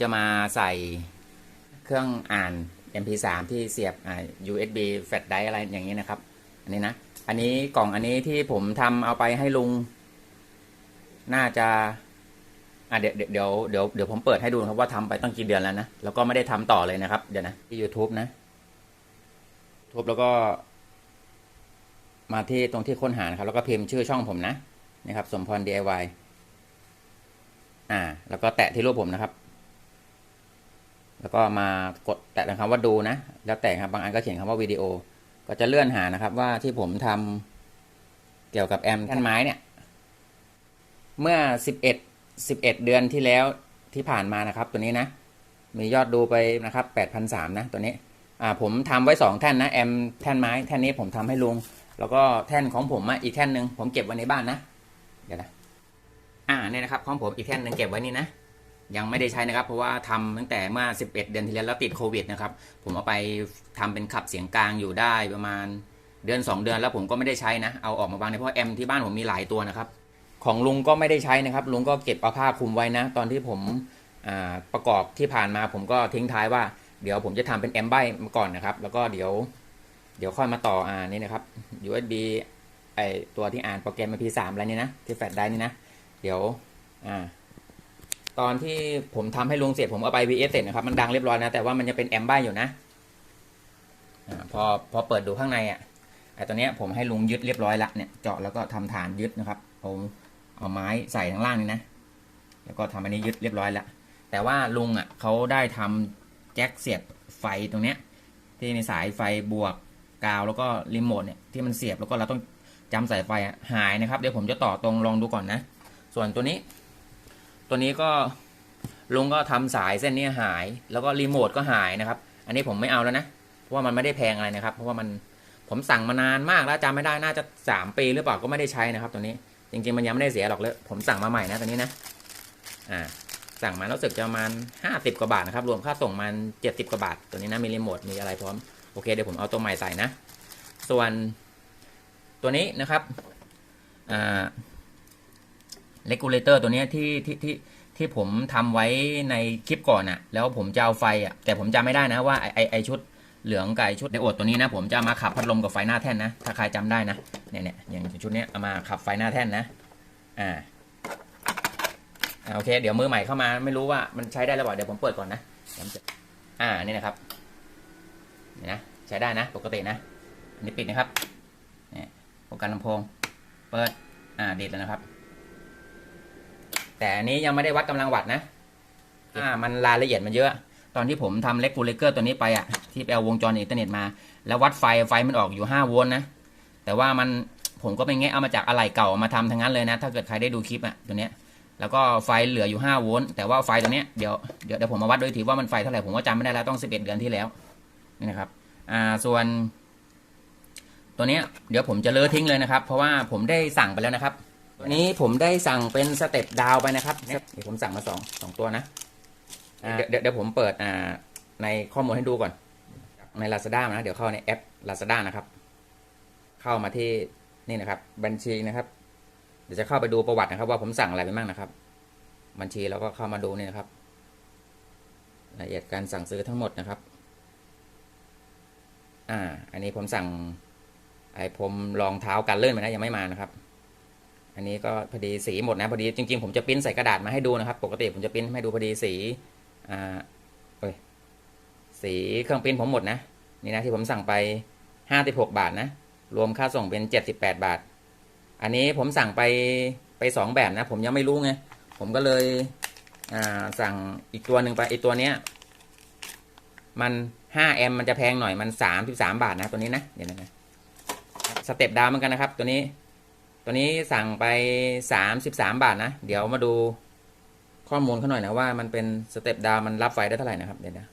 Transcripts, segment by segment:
จะมาใส่เครื่องอ่าน MP3 ที่เสียบ USB flash drive อะไรอย่างนี้นะครับ อันนี้นะ อันนี้กล่องอันนี้ที่ผมทำเอาไปให้ลุง น่าจะอะเดี๋ยวเดี๋ยวเดี๋ยวเดี๋ยวผมเปิดให้ดูครับว่าทำไปตั้งกี่เดือนแล้วนะ แล้วก็ไม่ได้ทำต่อเลยนะครับ เดี๋ยวนะ ที่ YouTube นะทุบแล้วก็ มาที่ตรงที่ค้นหาครับ แล้วก็พิมพ์ชื่อช่องผมนะนะครับ สมพร DIY อ่า แล้วก็แตะที่รูปผมนะครับ แล้วก็มากดแตะครับว่าดูนะ แล้วแต่ครับบางอันก็เขียนคำว่าวิดีโอ ก็จะเลื่อนหานะครับว่าที่ผมทำเกี่ยวกับแอมแท่นไม้เนี่ย เมื่อสิบเอ็ดสิบเอ็ดเดือนที่แล้วที่ผ่านมานะครับ ตัวนี้นะ มียอดดูไปนะครับแปดพันสามนะตัวนี้อ่าผมทำไว้สองแท่นนะแอมแท่นไม้แท่นนี้ผมทำให้ลุง แล้วก็แท่นของผมอีกแท่นหนึ่งผมเก็บไว้ในบ้านนะเดี๋ยวนะอ่าเนี่ยนะครับของผมอีกแท่นหนึ่งเก็บไว้นี่นะ ยังไม่ได้ใช้นะครับ เพราะว่าทำตั้งแต่เมื่อ 11 เดือนที่แล้วแล้วติดโควิดนะครับ ผมเอาไปทำเป็นขับเสียงกลางอยู่ได้ประมาณเดือน 2 เดือนแล้วผมก็ไม่ได้ใช้นะ เอาออกมาวางในเพราะแอมที่บ้านผมมีหลายตัวนะครับ ของลุงก็ไม่ได้ใช้นะครับ ลุงก็เก็บเอาผ้าคลุมไว้นะ ตอนที่ผมประกอบที่ผ่านมาผมก็ทิ้งท้ายว่าเดี๋ยวผมจะทำเป็นแอมใบมาก่อนนะครับ แล้วก็เดี๋ยว เดี๋ยวค่อยมาต่ออ่านี่นะครับ USB ไอตัวที่อ่านโปรแกรม MP3 อะไรนี่นะที่แฟลชไดร์นี่นะ เดี๋ยวอ่า ตอนที่ผมทำให้ลุงเสร็จผมเอาไป VS เสร็จนะครับ มันดังเรียบร้อยนะ แต่ว่ามันยังเป็นแอมบ้าอยู่นะอพอพอเปิดดูข้างในอะไอตัวเนี้ยผมให้ลุงยึดเรียบร้อยละเนี่ยเจาะแล้วก็ทำฐานยึดนะครับเอาเอาไม้ใส่ข้างล่างนี่นะ แล้วก็ทำอันนี้ยึดเรียบร้อยละแต่ว่าลุงอะเขาได้ทำแจ็คเสียบไฟตรงเนี้ย ที่มีสายไฟบวกกาวแล้วก็รีโมทเนี่ยที่มันเสียบแล้วก็เราต้องจำสายไฟอะหายนะครับ เดี๋ยวผมจะต่อตรงลองดูก่อนนะ ส่วนตัวนี้ ตัวนี้ก็ลุงก็ทำสายเส้นนี้หาย แล้วก็รีโมทก็หายนะครับ อันนี้ผมไม่เอาแล้วนะ เพราะว่ามันไม่ได้แพงอะไรนะครับ เพราะว่ามันผมสั่งมานานมากแล้วจำไม่ได้น่าจะสามปีหรือเปล่าก็ไม่ได้ใช้นะครับ ตัวนี้ จริง ๆ มันยังไม่ได้เสียหรอกเลย ผมสั่งมาใหม่นะตัวนี้นะอ่าสั่งมารู้วสึกจะประมาณห้าสิบกว่าบาทนะครับ รวมค่าส่งมันเจ็ดสิบกว่าบาท ตัวนี้นะมีรีโมทมีอะไรพร้อมโอเคเดี๋ยวผมเอาตัวใหม่ใส่นะ ส่วนตัวนี้นะครับอ่า เลกูเลเตอร์ตัวนี้ที่ที่ที่ที่ผมทำไว้ในคลิปก่อนอะแล้วผมจะเอาไฟอะแต่ผมจำไม่ได้นะว่าไอไอไอชุดเหลืองกับไอชุดไดโอดตัวนี้นะ ผมจะมาขับพัดลมกับไฟหน้าแท่นนะ ถ้าใครจำได้นะเนี่ยเนี่ยอย่างชุดนี้เอามาขับไฟหน้าแท่นนะอ่าอ่าโอเค เดี๋ยวมือใหม่เข้ามาไม่รู้ว่ามันใช้ได้หรือเปล่าเดี๋ยวผมเปิดก่อนนะเดี๋ยวอ่านี่นะครับนี่นะใช้ได้นะ ปกตินะอันนี้ปิดนะครับเนี่ยโปรแกรมลำโพง เปิดอ่าดีดแล้วนะครับ แต่อันนี้ยังไม่ได้วัดกำลังวัตต์นะ อ่า มันรายละเอียดมันเยอะ ตอนที่ผมทำเลกูเลเกอร์ตัวนี้ไปอะ ที่ไปเอาวงจรอินเทอร์เน็ตมา แล้ววัดไฟ ไฟมันออกอยู่ 5 โวลต์นะ แต่ว่ามัน ผมก็ไปแงะเอามาจากอะไหล่เก่าเอามาทำทั้งนั้นเลยนะ ถ้าเกิดใครได้ดูคลิปอะ ตัวเนี้ย แล้วก็ไฟเหลืออยู่ 5 โวลต์ แต่ว่าไฟตัวเนี้ย เดี๋ยว เดี๋ยวเดี๋ยวผมมาวัดด้วยทีว่ามันไฟเท่าไหร่ ผมก็จำไม่ได้แล้ว ต้อง 11 เดือนที่แล้ว นี่นะครับ อ่า ส่วน ตัวเนี้ย เดี๋ยวผมจะเลอะทิ้งเลยนะครับ เพราะว่าผมได้สั่งไปแล้วนะครับ ตัวนี้ผมได้สั่งเป็นสเต็ปดาวไปนะครับเดี๋ยวผมสั่งมาสองสองตัวนะอ่าเดี๋ยวเดี๋ยวผมเปิดอ่าในข้อมูลให้ดูก่อน ใน Lazada นะ เดี๋ยวเข้าในแอป Lazada นะครับ เข้ามาที่นี่นะครับ บัญชีนะครับ เดี๋ยวจะเข้าไปดูประวัตินะครับ ว่าผมสั่งอะไรไปบ้างนะครับ บัญชีแล้วก็เข้ามาดูนี่นะครับรายละเอียดการสั่งซื้อทั้งหมดนะครับ อ่า อันนี้ผมสั่งไอ้ผมรองเท้ากันเลื่อนไปนะยังไม่มานะครับ อันนี้ก็พอดีสีหมดนะพอดีจริงๆผมจะปริ้นใส่กระดาษมาให้ดูนะครับ ปกติผมจะปริ้นให้ดูพอดีสีอ่าเอ้ยสีเครื่องปริ้นผมหมดนะนี่นะที่ผมสั่งไปห้าสิบหกบาทนะรวมค่าส่งเป็นเจ็ดสิบแปดบาท อันนี้ผมสั่งไปไปสองแบบนะ ผมยังไม่รู้ไงผมก็เลยอ่าสั่งอีกตัวหนึ่งไปไอตัวเนี้ยมันห้าแอมมันจะแพงหน่อยมันสามสิบสามบาทนะตัวนี้นะเดี๋ยวนะสเต็ปดาวเหมือนกันนะครับ ตัวนี้ ตัวนี้สั่งไปสามสิบสามบาทนะ เดี๋ยวมาดูข้อมูลเขาหน่อยนะว่ามันเป็นสเต็ปดาวมันรับไฟได้เท่าไหร่นะครับเดี๋ยวนะ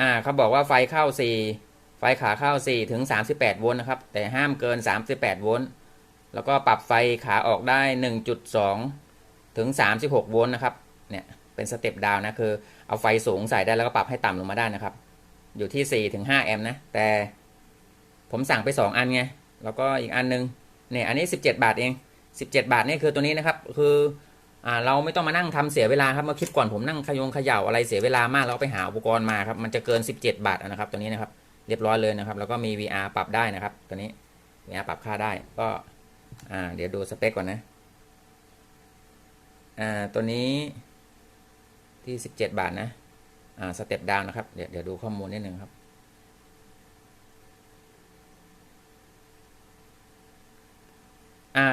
อ่าเขาบอกว่าไฟเข้าสี่ไฟขาเข้าสี่ถึงสามสิบแปดโวลต์นะครับ แต่ห้ามเกินสามสิบแปดโวลต์แล้วก็ปรับไฟขาออกได้หนึ่งจุดสองถึงสามสิบหกโวลต์นะครับเนี่ยเป็นสเต็ปดาวนะคือเอาไฟสูงใส่ได้แล้วก็ปรับให้ต่ำลงมาได้นะครับ อยู่ที่ 4 ถึง 5 แอมป์นะ แต่ผมสั่งไป 2 อันไง แล้วก็อีกอันนึงเนี่ยอันนี้ 17 บาทเอง 17 บาทนี่คือตัวนี้นะครับ คืออ่าเราไม่ต้องมานั่งทำเสียเวลาครับเมื่อคลิปก่อนผมนั่งขยงขย่าอะไรเสียเวลามากแล้วไปหาอุปกรณ์มาครับมันจะเกิน 17 บาทนะครับตัวนี้นะครับเรียบร้อยเลยนะครับ แล้วก็มี VR ปรับได้นะครับ ตัวนี้ VR ปรับค่าได้ก็อ่าเดี๋ยวดูสเปคก่อนนะอ่าตัวนี้ที่ 17 บาทนะ สเต็ปดาวนะครับ เดี๋ยวเดี๋ยวดูข้อมูลนิดนึงครับ อ่า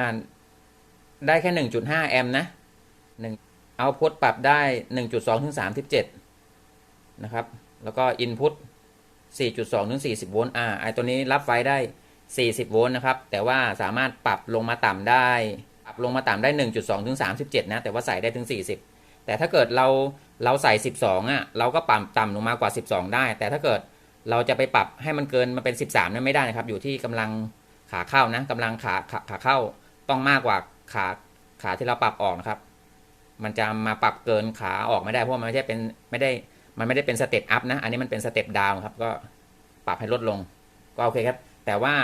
ได้แค่ 1.5 แอมป์นะหนึ่งเอาพุทปรับได้ 1.2 ถึง 37 นะครับ แล้วก็อินพุต4.2 ถึง 40 โวลต์ อ่า ไอตัวนี้รับไฟได้ 40 โวลต์นะครับ แต่ว่าสามารถปรับลงมาต่ำได้ ปรับลงมาต่ำได้ 1.2 ถึง 37 นะ แต่ว่าใส่ได้ถึง 40 แต่ถ้าเกิดเรา เราใส่ 12อะเราก็ปรับต่ำลงมากว่า 12 ได้ แต่ถ้าเกิดเราจะไปปรับให้มันเกินมันเป็น 13นั้นไม่ได้นะครับ อยู่ที่กำลังขาเข้านะกำลังขาขาขาเข้าต้องมากกว่าขาขาที่เราปรับออกนะครับ มันจะมาปรับเกินขาออกไม่ได้เพราะมันไม่ใช่เป็นไม่ได้มันไม่ได้เป็นสเต็ปอัพนะ อันนี้มันเป็นสเต็ปดาวครับ ก็ปรับให้ลดลง ก็โอเคครับ แต่ว่า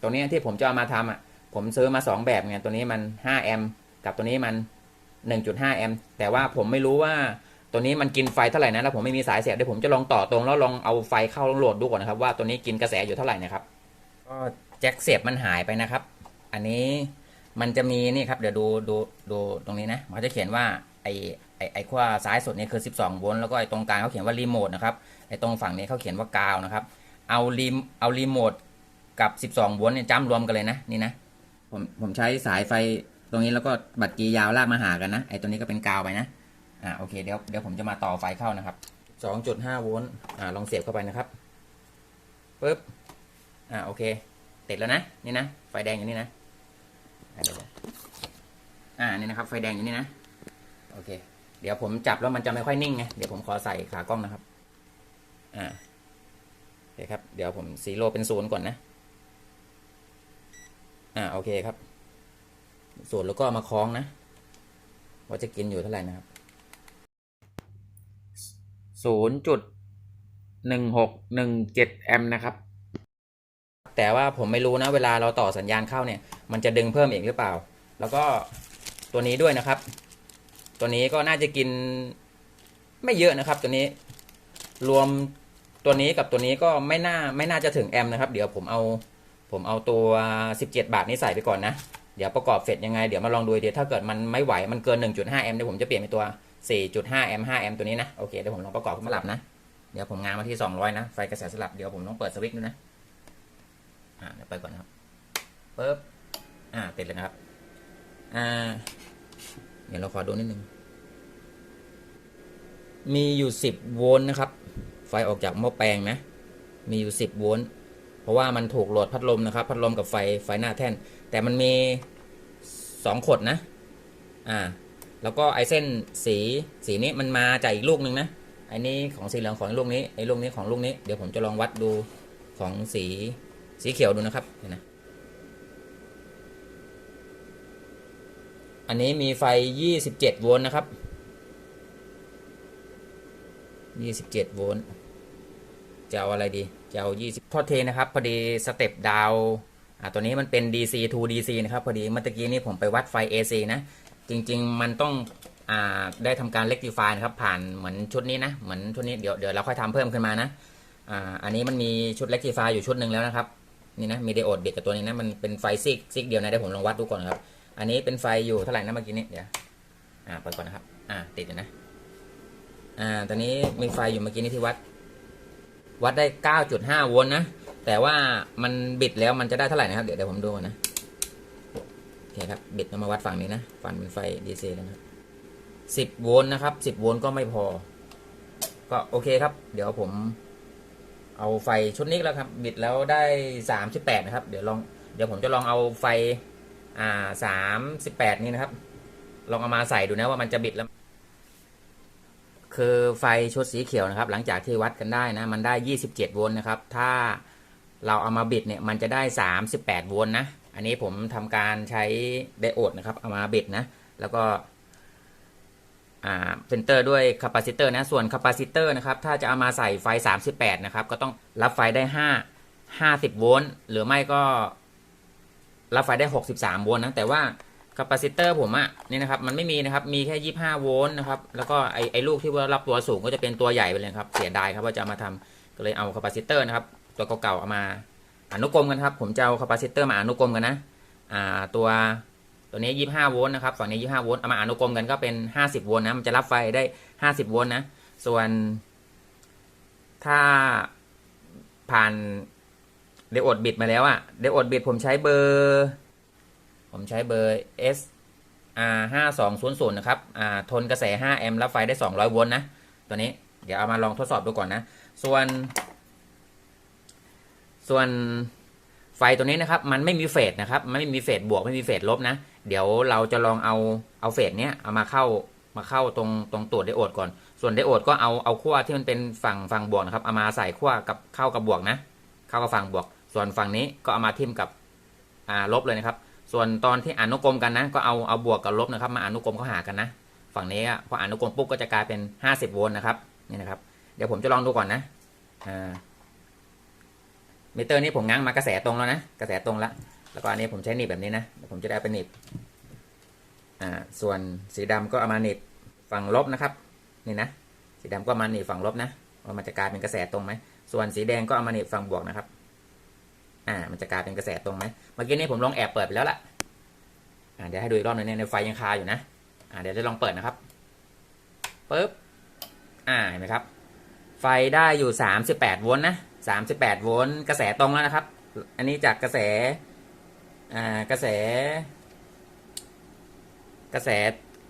ตัวนี้ที่ผมจะเอามาทำอะ ผมซื้อมา 2 แบบไงตัวนี้มัน5แอมป์กับตัวนี้มัน 1.5แอมป์แต่ว่าผมไม่รู้ว่า ตัวนี้มันกินไฟเท่าไหร่นะแล้วผมไม่มีสายเสียบเดี๋ยวผมจะลองต่อตรงแล้วลองเอาไฟเข้าลองโหลดดูก่อนนะครับว่าตัวนี้กินกระแสอยู่เท่าไหร่นะครับก็แจ็คเสียบมันหายไปนะครับ อันนี้มันจะมีนี่ครับเดี๋ยวดูดูดูตรงนี้นะมันจะเขียนว่าไอไอไอขั้วซ้ายสุดนี่คือ 12โวลต์แล้วก็ไอตรงกลางเขาเขียนว่ารีโมทนะครับไอตรงฝั่งนี้เขาเขียนว่ากาวนะครับ เอารีเอารีโมทกับ 12โวลต์เนี่ยจ้ำรวมกันเลยนะนี่นะผมผมใช้สายไฟตรงนี้แล้วก็บัตรกียาวลากมาหากันนะไอตัวนี้ก็เป็นกาวไปนะ อ่าโอเคเดี๋ยวเดี๋ยวผมจะมาต่อไฟเข้านะครับ2.5โวลต์อ่าลองเสียบเข้าไปนะครับปึ๊บอ่าโอเค ติดแล้วนะนี่นะไฟแดงอยู่นี่นะอ่าเดี๋ยนี่นะครับ ไฟแดงอยู่นี่นะโอเค เดี๋ยวผมจับแล้วมันจะไม่ค่อยนิ่งไงเดี๋ยวผมขอใส่ขากล้องนะครับอ่าโอเคครับ เดี๋ยวผมซีโร่เป็นศูนย์ก่อนนะอ่าโอเคครับศูนย์แล้วก็มาคล้องนะว่าจะกินอยู่เท่าไหร่นะครับ ศูนย์จุดหนึ่งหกหนึ่งเจ็ดแอมป์นะครับ แต่ว่าผมไม่รู้นะ เวลาเราต่อสัญญาณเข้าเนี่ย มันจะดึงเพิ่มเองหรือเปล่า แล้วก็ตัวนี้ด้วยนะครับ ตัวนี้ก็น่าจะกินไม่เยอะนะครับ ตัวนี้รวมตัวนี้กับตัวนี้ก็ไม่น่าไม่น่าจะถึงแอมป์นะครับ เดี๋ยวผมเอาผมเอาตัว 17 บาทนี้ใส่ไปก่อนนะ เดี๋ยวประกอบเสร็จยังไง เดี๋ยวมาลองดูเดี๋ยวถ้าเกิดมันไม่ไหวมันเกิน 1.5 แอมป์เดี๋ยวผมจะเปลี่ยนเป็นตัว 4.5แอมป์5แอมป์ตัวนี้นะโอเคเดี๋ยวผมลองประกอบขึ้นมาหลับนะเดี๋ยวผมงานมาที่ 200 นะ ไฟกระแสสลับเดี๋ยวผมต้องเปิดสวิตช์ด้วยนะอ่าเดี๋ยวไปก่อนนะครับปึ๊บอ่าติดเลยนะครับอ่าเดี๋ยวเราขอดูนิดนึงมีอยู่ 10 โวลต์นะครับ ไฟออกจากหม้อแปลงนะ มีอยู่ 10 โวลต์ เพราะว่ามันถูกโหลดพัดลมนะครับ พัดลมกับไฟไฟหน้าแท่น แต่มันมี 2 ขดนะ อ่า แล้วก็ไอเส้นสีสีนี้มันมาจากอีกลูกหนึ่งนะไอนี้ของสีเหลืองของลูกนี้ไอลูกนี้ของลูกนี้เดี๋ยวผมจะลองวัดดูของสีสีเขียวดูนะครับเห็นนะอันนี้มีไฟ 27 โวลต์นะครับ 27 โวลต์ จะเอาอะไรดี จะเอา 20ทอเทนะครับ พอดีสเต็ปดาวอ่าตัวนี้มันเป็น DC to DC นะครับ พอดีเมื่อกี้นี้ผมไปวัดไฟ AC นะ จริง ๆ มันต้องอได้ทำการ rectify นะครับ ผ่านเหมือนชุดนี้นะ เหมือนชุดนี้เดี๋ยวเดี๋ยวเราค่อยทำเพิ่มขึ้นมานะอ่าอันนี้มันมีชุด rectify อยู่ชุดหนึ่งแล้วนะครับ นี่นะมีไดโอดเด็กกับตัวนี้นะ มันเป็นไฟซิกซิกเดียวนะเดี๋ยวผมลองวัดดูก่อนครับ อันนี้เป็นไฟอยู่เท่าไหร่นะเมื่อกี้นี้เดี๋ยวอ่าเปิดก่อนนะครับ อ่า ติดอยู่นะ อ่า ตอนนี้มีไฟอยู่เมื่อกี้นี้ที่วัด วัดได้ 9.5 โวลต์นะ แต่ว่ามันบิดแล้วมันจะได้เท่าไหร่นะครับ เดี๋ยวเดี๋ยวผมดูก่อนนะ คครับบิดแล้วมาวัดฝั่งนี้นะฝั่งเป็นไฟ DC แล้วนะครับ10โวลต์นะครับ10โวลต์ก็ไม่พอ ก็โอเคครับ เดี๋ยวผม เอาไฟชุดนี้แล้วครับบิดแล้วได้38นะครับ เดี๋ยวลองเดี๋ยวผมจะลองเอาไฟอ่า38นี่นะครับ ลองเอามาใส่ดูนะว่ามันจะบิดแล้ว คือไฟชุดสีเขียวนะครับ หลังจากที่วัดกันได้นะ มันได้27โวลต์นะครับ ถ้าเราเอามาบิดเนี่ยมันจะได้38โวลต์นะ อันนี้ผมทำการใช้ไดโอดนะครับ เอามาบิดนะ แล้วก็เฟนเตอร์ด้วยคาปาซิเตอร์นะ ส่วนคาปาซิเตอร์นะครับ ถ้าจะเอามาใส่ไฟ 38 นะครับ ก็ต้องรับไฟได้ 5 50 โวลต์ หรือไม่ก็รับไฟได้ 63 โวลต์นะ แต่ว่าคาปาซิเตอร์ผมอะนี่นะครับ มันไม่มีนะครับ มีแค่ 25 โวลต์นะครับ แล้วก็ไอไอลูกที่ว่ารับตัวสูงก็จะเป็นตัวใหญ่ไปเลยครับ เสียดายครับว่าจะามาทำก็เลยเอาคาปาซิเตอร์นะครับ ตัวเก่าๆเอามา อนุกรมกันครับ ผมจะเอาคาปาซิเตอร์มาอนุกรมกันนะอ่าตัวตัวนี้ 25 โวลต์นะครับฝั่งนี้ 25 โวลต์เอามาอนุกรมกันก็เป็น 50 โวลต์นะมันจะรับไฟได้ 50 โวลต์นะ ส่วน ถ้าผ่านเดโอดบิดมาแล้วอะเดโอดบิดผมใช้เบอร์ ผมใช้เบอร์ S R 5 2 0 0นะครับอ่าทนกระแส 5 แอมป์รับไฟได้ 200 โวลต์นะ ตัวนี้เดี๋ยวเอามาลองทดสอบดูก่อนนะ ส่วน ส่วนไฟตัวนี้นะครับ มันไม่มีเฟสนะครับ ไม่มีเฟสบวกไม่มีเฟสลบนะ เดี๋ยวเราจะลองเอาเอาเฟสเนี้ยเอามาเข้ามาเข้าตรงตรงตัวไดโอดก่อน ส่วนไดโอดก็เอาเอาขั้วที่มันเป็นฝั่งฝั่งบวกนะครับเอามาใส่ขั้วกับเข้ากับบวกนะ เข้ากับฝั่งบวก ส่วนฝั่งนี้ก็เอามาทิมกับอ่าลบเลยนะครับ ส่วนตอนที่อนุกรมกันนะ ก็เอาเอาบวกกับลบนะครับ มาอนุกรมเข้าหากันนะ ฝั่งนี้พออนุกรมปุ๊บก็จะกลายเป็น 50 โวลต์นะครับนี่นะครับ เดี๋ยวผมจะลองดูก่อนนะอ่า มิเตอร์นี้ผมง้างมากระแสตรงแล้วนะ กระแสตรงแล้ว แล้วก็อันนี้ผมใช้หนีบแบบนี้นะผมจะได้เอาไปหนีบอ่าส่วนสีดำก็เอามาหนีบฝั่งลบนะครับ นี่นะ สีดำก็ามาหนีบฝั่งลบนะว่ามันจะกลายเป็นกระแสตรงไหม ส่วนสีแดงก็เอามาหนีบฝั่งบวกนะครับ อ่า มันจะกลายเป็นกระแสตรงไหมเมื่อกี้นี้ผมลองแอบเปิดไปแล้วล่ะอ่าเดี๋ยวให้ดูอีกรอบหนึงเนี่ยในไฟยังคาอยู่นะ อ่าเดี๋ยวจะลองเปิดนะครับปึ๊บอ่าเห็นไหมครับ ไฟได้อยู่ 38 โวลต์นะ 38 โวลต์กระแสตรงแล้วนะครับ อันนี้จากกระแสอ่ากระแส กระแส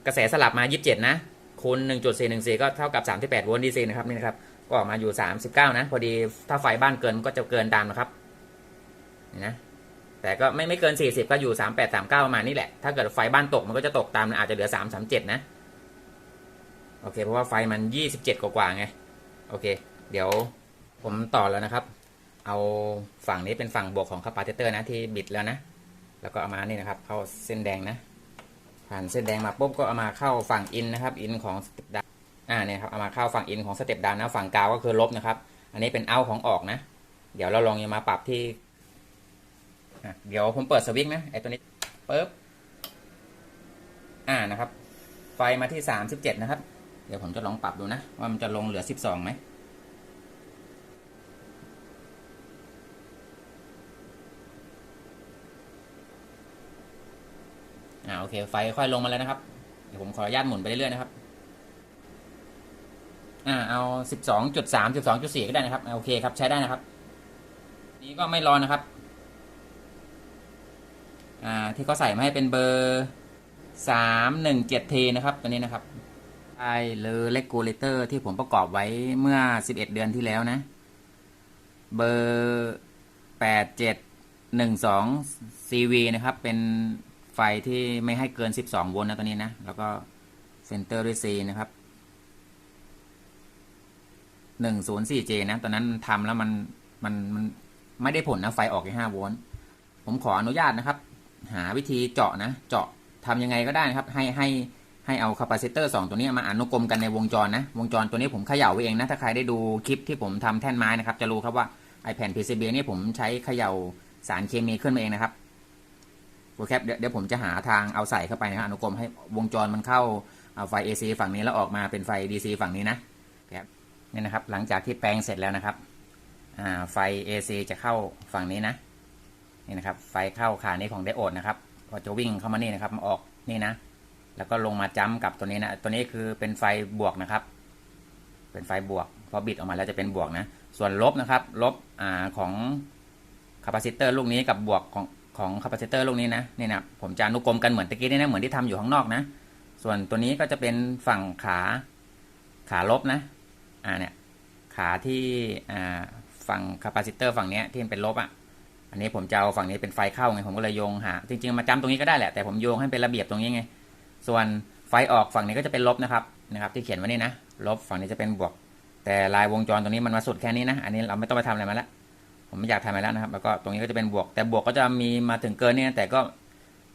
กระแสสลับมา 27 นะคูณ1.414 ก็เท่ากับ 38 โวลต์ดีซีนะครับนี่นะครับ ก็ออกมาอยู่ 39 นะ พอดีถ้าไฟบ้านเกินก็จะเกินตามนะครับนี่นะแต่ก็ไม่ไม่เกิน 40 ก็อยู่ 38 39ประมาณนี้แหละ ถ้าเกิดไฟบ้านตกมันก็จะตกตามอาจจะเหลือ 3 37 นะ โอเค เพราะว่าไฟมัน 27 กว่าๆไง โอเค เดี๋ยวผมต่อแล้วนะครับ เอาฝั่งนี้เป็นฝั่งบวกของคาปาซิเตอร์นะที่บิดแล้วนะ แล้วก็เอามานี่นะครับ เข้าเส้นแดงนะ ผ่านเส้นแดงมาปุ๊บก็เอามาเข้าฝั่งอินนะครับ อินของสเต็ปดาวอ่าเนี่ยครับ เอามาเข้าฝั่งอินของสเต็ปดาวนะ ฝั่งกาวก็คือลบนะครับ อันนี้เป็นเอาของออกนะ เดี๋ยวเราลองยังมาปรับที่เดี๋ยวผมเปิดสวิตช์นะไอตัวนี้ปุ๊บอ่านะครับ ไฟมาที่สามสิบเจ็ดนะครับ เดี๋ยวผมจะลองปรับดูนะ ว่ามันจะลงเหลือสิบสองไหมอ่าโอเค ไฟค่อยลงมาแล้วนะครับ เดี๋ยวผมขออนุญาตหมุนไปเรื่อยๆนะครับ อ่าเอาสิบสองจุดสามสิบสองจุดสี่ก็ได้นะครับโอเคครับใช้ได้นะครับ นี้ก็ไม่ร้อนนะครับ อ่าที่เขาใส่มาให้เป็นเบอร์สามหนึ่งเจ็ดทนะครับตัวนี้นะครับ ไอเลอเลกูเลเตอร์ที่ผมประกอบไว้เมื่อสิบเอ็ดเดือนที่แล้วนะ เบอร์แปดเจ็ดหนึ่งสองซีวีนะครับ เป็นไฟที่ไม่ให้เกิน 12 โวลต์นะตัวนี้นะ แล้วก็เซนเตอร์ด้วย C นะครับ 104J นะตอนนั้นทำแล้วมันมันมันไม่ได้ผลนะ ไฟออกแค่5โวลต์ผมขออนุญาตนะครับ หาวิธีเจาะนะ เจาะทำยังไงก็ได้นะครับ ให้ให้ ให้เอาคาปาซิเตอร์2ตัวนี้มาอนุกรมกันในวงจรนะ วงจรตัวนี้ผมเขย่าไว้เองนะ ถ้าใครได้ดูคลิปที่ผมทำแท่นไม้นะครับ จะรู้ครับว่าไอแผ่น PCB นี่ผมใช้เขย่าสารเคมีขึ้นมาเองนะครับโปรแคเดี๋ยวผมจะหาทางเอาใส่เข้าไปนะครับอนุกรมให้วงจรมันเข้าเอาไฟ AC ฝั่งนี้แล้วออกมาเป็นไฟ DC ฝั่งนี้นะครับนี่นะครับ หลังจากที่แปลงเสร็จแล้วนะครับไฟ AC จะเข้าฝั่งนี้นะนี่นะครับ ไฟเข้าขานี้ของไดโอดนะครับ ก็จะวิ่งเข้ามานี่นะครับมาออกนี่นะ แล้วก็ลงมาจ้ำกับตัวนี้นะ ตัวนี้คือเป็นไฟบวกนะครับ เป็นไฟบวก พอบิดออกมาแล้วจะเป็นบวกนะ ส่วนลบนะครับ ลบอ่าของคาปาซิเตอร์ลูกนี้กับบวกของของคาปาซิเตอร์ลูกนี้นะนี่นะผมจะอนุกรมกันเหมือนตะกี้นี่นะเหมือนที่ทำอยู่ข้างนอกนะ ส่วนตัวนี้ก็จะเป็นฝั่งขาขาลบนะอ่าเนี่ยขาที่อ่าฝั่งคาปาซิเตอร์ฝั่งเนี้ยที่เป็นลบอะอันนี้ผมจะเอาฝั่งนี้เป็นไฟเข้าไงผมก็เลยโยงหาจริงๆมาจำตรงนี้ก็ได้แหละแต่ผมโยงให้เป็นระเบียบตรงนี้ไง ส่วนไฟออกฝั่งนี้ก็จะเป็นลบนะครับนะครับ ที่เขียนไว้นี่นะ ลบฝั่งนี้จะเป็นบวก แต่ลายวงจรตรงนี้มันมาสุดแค่นี้นะ อันนี้เราไม่ต้องไปทำอะไรมาแล้วผมไม่อยากทำอะไรแล้วนะครับ แล้วก็ตรงนี้ก็จะเป็นบวก แต่บวกก็จะมีมาถึงเกินนี่แต่ก็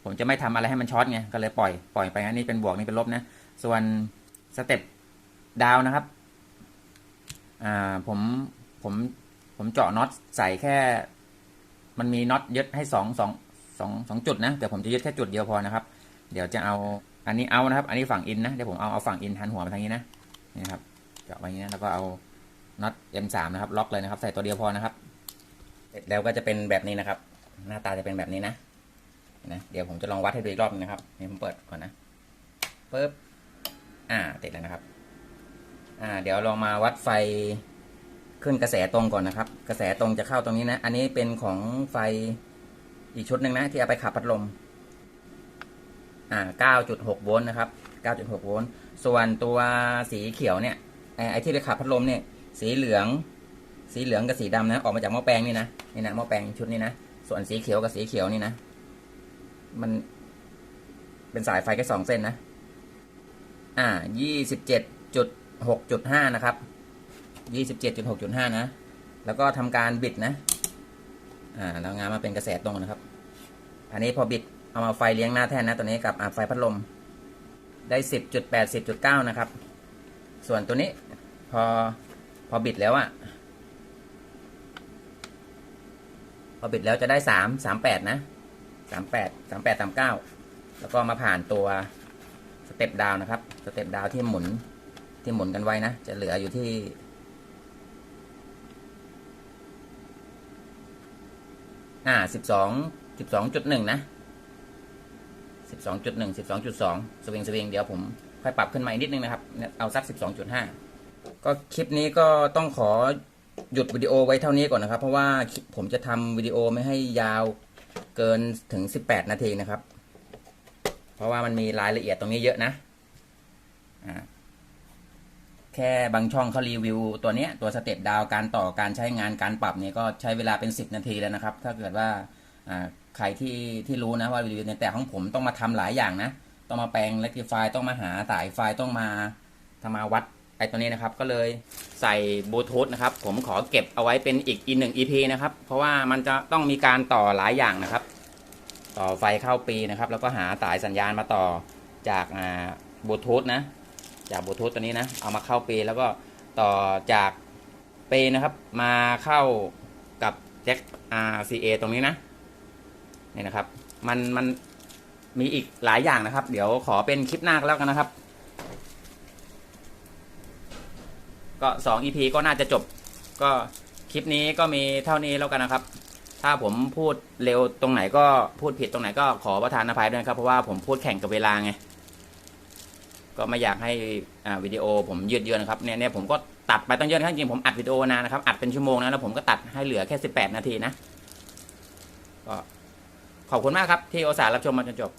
ผมจะไม่ทำอะไรให้มันช็อตไงก็เลยปล่อยปล่อยไปนะนี่เป็นบวกนี่เป็นลบนะ ส่วนสเต็ปดาวนะครับอ่าผมผมผมเจาะน็อตใส่แค่ มันมีน็อตยึดให้สองสองสองสองจุดนะแต่ผมจะยึดแค่จุดเดียวพอนะครับ เดี๋ยวจะเอา อันนี้เอานะครับ อันนี้ฝั่งอินนะเดี๋ยวผมเอาเอาฝั่งอินหันหัวมาทางนี้นะนี่ครับเจาะไว้อย่างนี้นะแล้วก็เอาน็อต M3 นะครับ ล็อกเลยนะครับ ใส่ตัวเดียวพอนะครับเสร็จแล้วก็จะเป็นแบบนี้นะครับ หน้าตาจะเป็นแบบนี้นะนะเดี๋ยวผมจะลองวัดให้ดูอีกรอบนึงนะครับนี่ผมเปิดก่อนนะปึ๊บอ่าติดแล้วนะครับ อ่า เดี๋ยวลองมาวัดไฟขึ้นกระแสตรงก่อนนะครับ กระแสตรงจะเข้าตรงนี้นะ อันนี้เป็นของไฟอีกชุดหนึ่งนะ ที่เอาไปขับพัดลม อ่า 9.6 โวลต์นะครับ 9.6 โวลต์ ส่วนตัวสีเขียวเนี่ย ไอ้ที่ไปขับพัดลมเนี่ย สีเหลือง สีเหลืองกับสีดำนะ ออกมาจากหม้อแปลงนี่นะ นี่นะหม้อแปลงชุดนี้นะ ส่วนสีเขียวกับสีเขียวนี่นะ มันเป็นสายไฟแค่สองเส้นนะ อ่า 27.6.5 นะครับ 27.6.5 นะ แล้วก็ทำการบิดนะ อ่า แล้วงานมาเป็นกระแสตรงนะครับ อันนี้พอบิด เอามาไฟเลี้ยงหน้าแท่นนะตัวนี้กับไฟพัดลม ได้10.8 10.9นะครับ ส่วนตัวนี้พอพอบิดแล้วอะพอบิดแล้วจะได้3 38นะ38 38 39แปดสามเก้าแล้วก็มาผ่านตัวสเต็ปดาวนะครับสเต็ปดาวที่หมุนที่หมุนกันไว้นะ จะเหลืออยู่ที่อ่า12 12.1นะ 12.1 12.2 สวิงสวิงเดี๋ยวผมค่อยปรับขึ้นมาอีกนิดนึงนะครับ เอาสัก 12.5 ก็คลิปนี้ก็ต้องขอหยุดวิดีโอไว้เท่านี้ก่อนนะครับ เพราะว่าผมจะทำวิดีโอไม่ให้ยาวเกินถึง 18 นาทีนะครับ เพราะว่ามันมีรายละเอียดตรงนี้เยอะนะอ่าแค่บางช่องเขารีวิวตัวเนี้ยตัวสเต็ปดาวการต่อการใช้งานการปรับเนี่ยก็ใช้เวลาเป็น 10 นาทีแล้วนะครับ ถ้าเกิดว่า ใครที่ที่รู้นะว่ารีวิวในแต่ของผมต้องมาทำหลายอย่างนะ ต้องมาแปลงเ e ก t ิฟต้องมาหาสายไฟต้องมาทำมาวัดไอตัวนี้นะครับ ก็เลยใส่บลูทูธนะครับ ผมขอเก็บเอาไว้เป็นอีกอีกหนึ่ง EP นะครับ เพราะว่ามันจะต้องมีการต่อหลายอย่างนะครับ ต่อไฟเข้าปีนะครับ แล้วก็หาสายสัญญาณมาต่อจากบลูทูธนะ จากบลูทูธตัวนี้นะ เอามาเข้าปีแล้วก็ต่อจากปีนะครับ มาเข้ากับแจ็ค RCA ตรงนี้นะ นี่นะครับ มันมันมีอีกหลายอย่างนะครับ เดี๋ยวขอเป็นคลิปหน้าก็แล้วกันนะครับ ก็สอง EP ก็น่าจะจบ ก็คลิปนี้ก็มีเท่านี้แล้วกันนะครับ ถ้าผมพูดเร็วตรงไหนก็พูดผิดตรงไหนก็ขอประทานอภัยด้วยครับ เพราะว่าผมพูดแข่งกับเวลาไง ก็ไม่อยากให้อ่าวิดีโอผมยืดเยื้อนะครับเนี่ยเนี่ยผมก็ตัดไปตั้งเยอะนะครับจริงผมอัดวิดีโอนานนะครับ อัดเป็นชั่วโมงนะแล้วผมก็ตัดให้เหลือแค่ 18 นาทีนะ ก็ ขอบคุณมากครับที่โอาสารับชมมาจนจบ